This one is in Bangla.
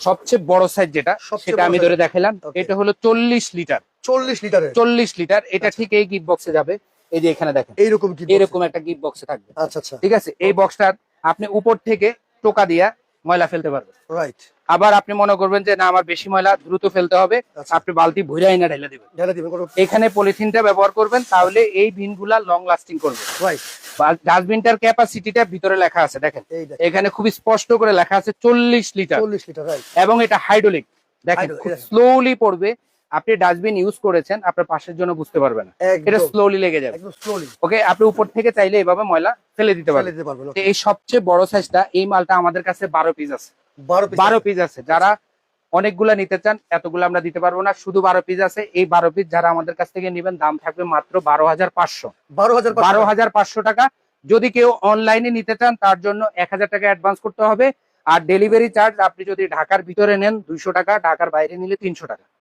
সবচেয়ে বড় সাইজ যেটা সেটা আমি ধরে দেখালাম। এটা হলো চল্লিশ লিটার চল্লিশ লিটার চল্লিশ লিটার এটা আচ্ছা। ঠিক এই গিফট বক্সে যাবে। এই যে এখানে দেখেন এইরকম এরকম একটা গিফট বক্সে থাকবে। আচ্ছা আচ্ছা। ঠিক আছে? এই বক্সটার আপনি উপর থেকে টোকা দিয়া ময়লা ফেলতে পারবেন। রাইট আবার আপনি মনে করবেন যে না আমার বেশি ময়লা দ্রুত ফেলতে হবে। আচ্ছা। আপনি বালতি ভুইরা এনে ঢেলে দিবেন। ঢেলে দিবেন এখানে পলিথিনটা ব্যবহার করবেন তাহলে এই বিনগুলা লং লাস্টিং করবে। রাইট ডাস্টবিনটার ক্যাপাসিটিটা ভিতরে লেখা আছে দেখেন। এখানে খুব স্পষ্ট করে লেখা আছে চল্লিশ লিটার। চল্লিশ লিটার এবং এটা হাইড্রোলিক দেখেন. স্লোলি পড়বে। আপনি ডাস্টবিন ইউজ করেছেন আপনার পাশের জন্য বুঝতে পারবেন না। এটা স্লোলি লেগে যাবে। স্লোলি ওকে আপনি উপর থেকে চাইলে এইভাবে ময়লা ফেলে দিতে পারবেন। এই সবচেয়ে বড় সাইজটা এই মালটা আমাদের কাছে বারো পিস আছে। বারো পিস আছে। যারা অনেকগুলা নিতে চান এতগুলো আমরা দিতে পারব না। শুধু বারো পিস আছে। এই বারো পিস যারা আমাদের কাছ থেকে নেবেন দাম থাকবে মাত্র বারো হাজার পাঁচশো। বারো হাজার বারো হাজার পাঁচশো টাকা। যদি কেউ অনলাইনে নিতে চান তার জন্য এক হাজার টাকা অ্যাডভান্স করতে হবে। আর ডেলিভারি চার্জ আপনি যদি ঢাকার ভিতরে নেন দুইশো টাকা ঢাকার বাইরে নিলে তিনশো টাকা।